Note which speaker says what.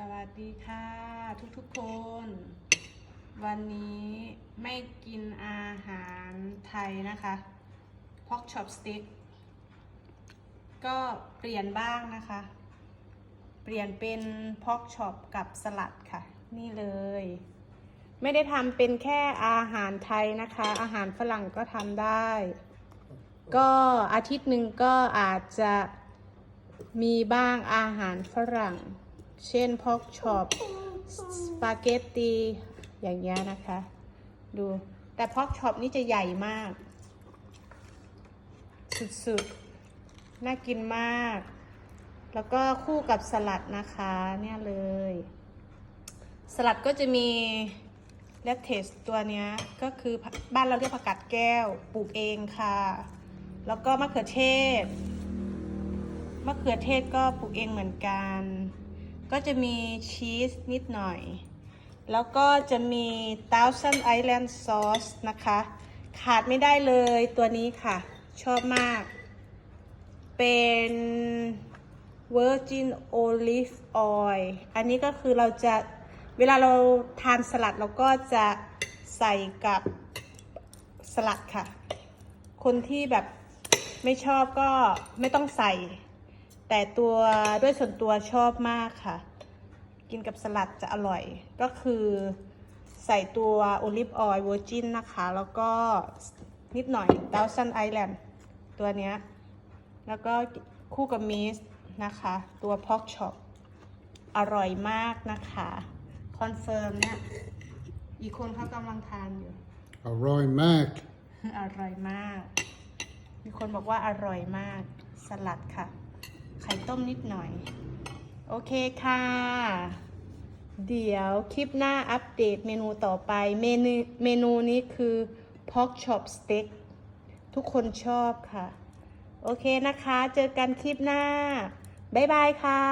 Speaker 1: สวัสดีค่ะ ทุกๆคน วันนี้ไม่กินอาหารไทยนะคะพอกช็อปสติ๊กก็เปลี่ยนบ้างนะคะ เปลี่ยนเป็นพอกช็อปกับสลัดค่ะ นี่เลย ไม่ได้ทำเป็นแค่อาหารไทยนะคะ อาหารฝรั่งก็ทำได้ ก็อาทิตย์หนึ่งก็อาจจะมีบ้างอาหารฝรั่ง เช่นพอกช็อปสปาเกตตีอย่างเงี้ยนะคะ ดู แต่พอกช็อปนี่จะใหญ่มาก สุดๆ น่ากินมาก แล้วก็คู่กับสลัดนะคะเนี่ยเลย สลัดก็จะมีเลตเทสตัวเนี้ยก็คือบ้านเราเรียกผักกาดแก้วปลูกเองค่ะ แล้วก็มะเขือเทศมะเขือเทศก็ปลูกเองเหมือนกัน ก็จะมีชีสนิดหน่อย แล้วก็จะมี Thousand Island Sauce นะคะ ขาดไม่ได้เลยตัวนี้ค่ะ ชอบมาก เป็น Virgin Olive Oil อันนี้ก็คือเราจะเวลาเราทานสลัดเราก็จะใส่กับสลัดค่ะ คนที่แบบไม่ชอบก็ไม่ต้องใส่ แต่ตัวด้วยส่วนตัวชอบมากค่ะ กินกับสลัดจะอร่อย ก็คือใส่ตัวโอลิฟออยล์เวอร์จินนะคะ แล้วก็นิดหน่อยดาวซันไอแลนด์ตัวเนี้ย แล้วก็คู่กับมีสนะคะ ตัวพอกช็อปอร่อยมากนะคะ คอนเฟิร์มเนี่ย อีกคนเขากำลังทานอยู่
Speaker 2: Roy Mac.
Speaker 1: อร่อยมาก มีคนบอกว่าอร่อยมาก สลัดค่ะ ไข่ต้มนิดหน่อย โอเคค่ะ เดี๋ยวคลิปหน้าอัปเดตเมนูต่อไป เมนูเมนูนี้คือ pork chop steak ทุกคนชอบค่ะ โอเคนะคะ เจอกันคลิปหน้า บ๊ายบายค่ะ